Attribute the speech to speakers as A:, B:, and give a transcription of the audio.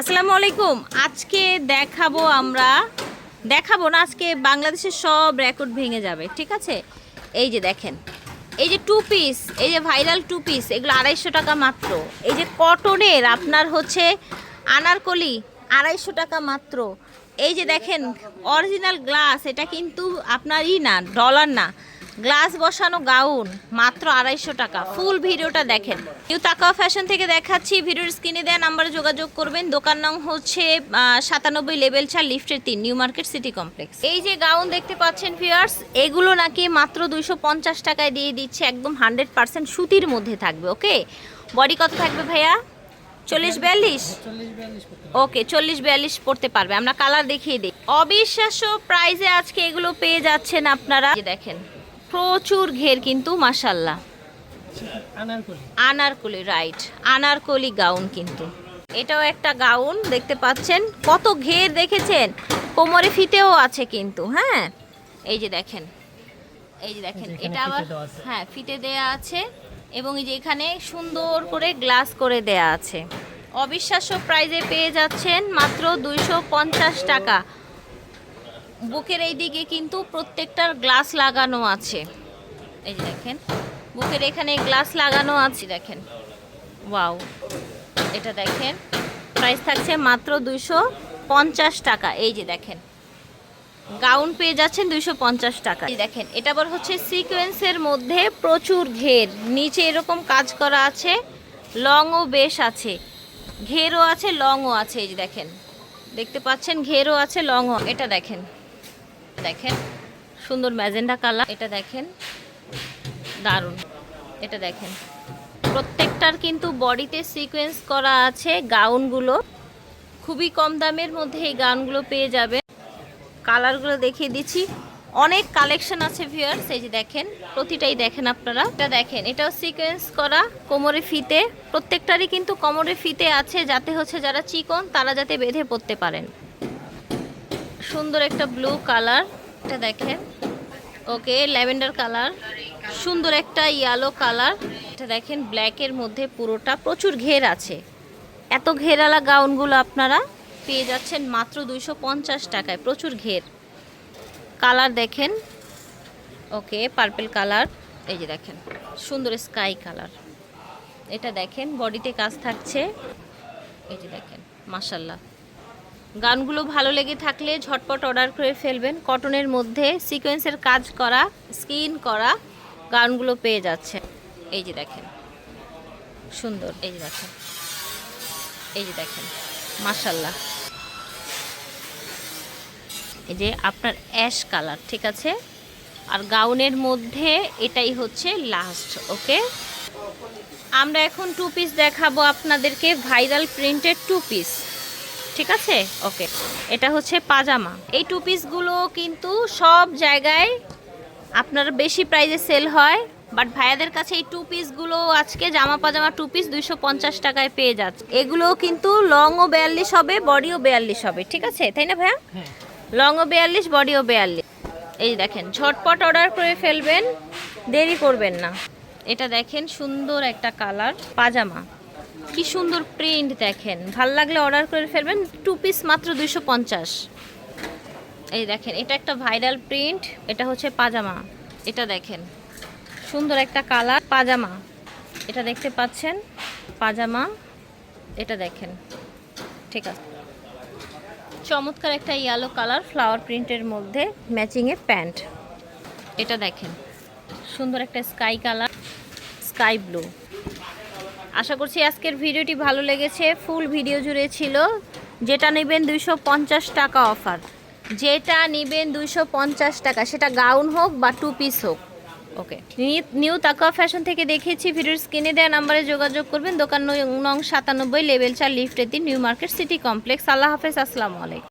A: আসসালামু আলাইকুম। আজকে দেখাবো আমরা, দেখাবো না, আজকে বাংলাদেশের সব রেকর্ড ভেঙে যাবে, ঠিক আছে? এই যে দেখেন, এই যে টু পিস এই যে ভাইরাল টু পিস এগুলো আড়াইশো টাকা মাত্র। এই যে কটনের আপনার হচ্ছে আনারকলি, আড়াইশো টাকা মাত্র। এই যে দেখেন অরিজিনাল গ্লাস এটা কিন্তু আপনার ই না ডলার না। গ্লাস বসানো গাউন, মাত্র আড়াইশো টাকা। ফুল ভিডিওটা দেখেন। নিউ তাকাও ফ্যাশন থেকে দেখাচ্ছি, ভিডিওর স্ক্রিনে দেওয়া নাম্বারে যোগাযোগ করবেন। দোকান নং হচ্ছে সাতানব্বই লেভেল চার লিফটের তিন, নিউ মার্কেট সিটি কমপ্লেক্স। এই যে গাউন দেখতে পাচ্ছেন ভিউয়ার্স এগুলো নাকি মাত্র দুইশো পঞ্চাশ টাকায় দিয়ে দিচ্ছে, একদম হান্ড্রেড পার্সেন্ট সুতির মধ্যে থাকবে ওকে বডি কত থাকবে ভাইয়া? চল্লিশ বিয়াল্লিশ? ওকে চল্লিশ বিয়াল্লিশ পড়তে পারবে। আমরা কালার দেখিয়ে দিই। অবিশ্বাস্য প্রাইজে আজকে এগুলো পেয়ে যাচ্ছেন আপনারা। দেখেন প্রচুর ঘের কিন্তু মাসাল্লাহ
B: আনারকলি।
A: রাইট আনারকলি গাউন কিন্তু। এটাও একটা গাউন দেখতে পাচ্ছেন? কত ঘের দেখেছেন? কোমরে ফিতেও আছে কিন্তু হ্যাঁ? এই যে দেখেন। এই যে দেখেন এটা আবার। হ্যাঁ ফিতে দেয়া আছে এবং এই যে এখানে সুন্দর করে গ্লাস করে দেয়া আছে। অবিশ্বাস্য প্রাইজে পেয়ে যাচ্ছেন মাত্র দুইশো পঞ্চাশ টাকা। বুকের এই দিকে কিন্তু প্রত্যেকটার গ্লাস লাগানো আছে। এই যে দেখেন, বুকের এখানে গ্লাস লাগানো আছে, দেখেন। ওয়াও, এটা দেখেন প্রাইস থাকছে মাত্র দুইশো পঞ্চাশ টাকা। এই যে দেখেন গাউন পেয়ে যাচ্ছেন দুইশো পঞ্চাশ টাকা দেখেন, এটা আবার হচ্ছে সিকোয়েন্সের মধ্যে প্রচুর ঘের। নিচে এরকম কাজ করা আছে লংও বেশ আছে। ঘেরও আছে লংও আছে, এই যে দেখেন। দেখতে পাচ্ছেন, ঘেরও আছে লংও এটা দেখেন দেখেন, সুন্দর ম্যাজেন্ডা কালার। এটা দেখেন, দারুণ। এটা দেখেন, প্রত্যেকটার কিন্তু বডিতে সিকোয়েন্স করা আছে গাউনগুলো। খুবই কম দামের মধ্যে এই গাউনগুলো পেয়ে যাবে কালারগুলো দেখিয়ে দিচ্ছি। অনেক কালেকশন আছে ভিউয়ার্স এই যে দেখেন, প্রতিটাই দেখেন আপনারা। এটা দেখেন, এটাও সিকোয়েন্স করা কোমরে ফিতে। প্রত্যেকটারই কিন্তু কোমরে ফিতে আছে, যাতে হচ্ছে যারা চিকন, তারা যাতে বেঁধে পড়তে পারেন। সুন্দর একটা ব্লু কালার এটা দেখেন। ওকে ল্যাভেন্ডার কালার সুন্দর একটা ইয়েলো কালার এটা দেখেন ব্ল্যাকের মধ্যে পুরোটা প্রচুর ঘের আছে। এত ঘেরালা গাউনগুলো আপনারা পেয়ে যাচ্ছেন মাত্র দুইশো পঞ্চাশ টাকায়, প্রচুর ঘের। কালার দেখেন। ওকে পার্পেল কালার এই যে দেখেন, সুন্দর স্কাই কালার এটা দেখেন বডিতে কাজ থাকছে। এই যে দেখেন মাসাল্লাহ গানগুলো ভালো লেগে থাকলে ঝটপট অর্ডার করে ফেলবেন। কটনের মধ্যে সিকোয়েন্সের কাজ করা স্কিন করা গানগুলো পেয়ে যাচ্ছে এই যে দেখেন। সুন্দর, এই যে দেখেন। এই যে দেখেন। মাশাল্লাহ এই যে আপনার অ্যাশ কালার ঠিক আছে? আর গাউনের মধ্যে এটাই হচ্ছে লাস্ট ওকে আমরা এখন টু পিস দেখাবো আপনাদেরকে ভাইরাল প্রিন্টেড টু পিস ঠিক আছে? ওকে এটা হচ্ছে পাজামা। এই টু পিসগুলো কিন্তু সব জায়গায় আপনার বেশি প্রাইজে সেল হয় বাট ভাইয়াদের কাছে এই টু পিসগুলো আজকে জামা পাজামা টু পিস দুইশো পঞ্চাশ টাকায় পেয়ে যাচ্ছে। এগুলো কিন্তু লংও বিয়াল্লিশ হবে বডিও বিয়াল্লিশ হবে ঠিক আছে? তাই না ভাইয়া?
B: হ্যাঁ।
A: লংও বিয়াল্লিশ বডিও বিয়াল্লিশ। এই দেখেন ঝটপট অর্ডার করে ফেলবেন দেরি করবেন না। এটা দেখেন সুন্দর একটা কালার পাজামা। কি সুন্দর প্রিন্ট দেখেন। ভালো লাগলে অর্ডার করে ফেলবেন টু পিস মাত্র দুইশো পঞ্চাশ। এই দেখেন, এটা একটা ভাইরাল প্রিন্ট এটা হচ্ছে পাজামা। এটা দেখেন, সুন্দর একটা কালার পাজামা। এটা দেখতে পাচ্ছেন, পাজামা। এটা দেখেন, ঠিক আছে। চমৎকার একটা ইয়েলো কালার ফ্লাওয়ার প্রিন্টের মধ্যে ম্যাচিংয়ে প্যান্ট। এটা দেখেন, সুন্দর একটা স্কাই কালার স্কাই ব্লু আশা করছি আজকের ভিডিওটি ভালো লেগেছে। ফুল ভিডিও জুড়ে ছিল। যেটা নেবেন দুইশো পঞ্চাশ টাকা অফার। যেটা নেবেন দুইশো পঞ্চাশ টাকা, সেটা গাউন হোক বা টু পিস হোক। ওকে নিউ তাকা ফ্যাশন থেকে দেখিয়েছি, ভিডিওর স্ক্রিনে দেওয়া নাম্বারে যোগাযোগ করবেন। দোকান নং সাতানব্বই লেভেল চার লিফটের দিন নিউ মার্কেট সিটি কমপ্লেক্স। আল্লাহ হাফেজ, আসসালামু আলাইকুম।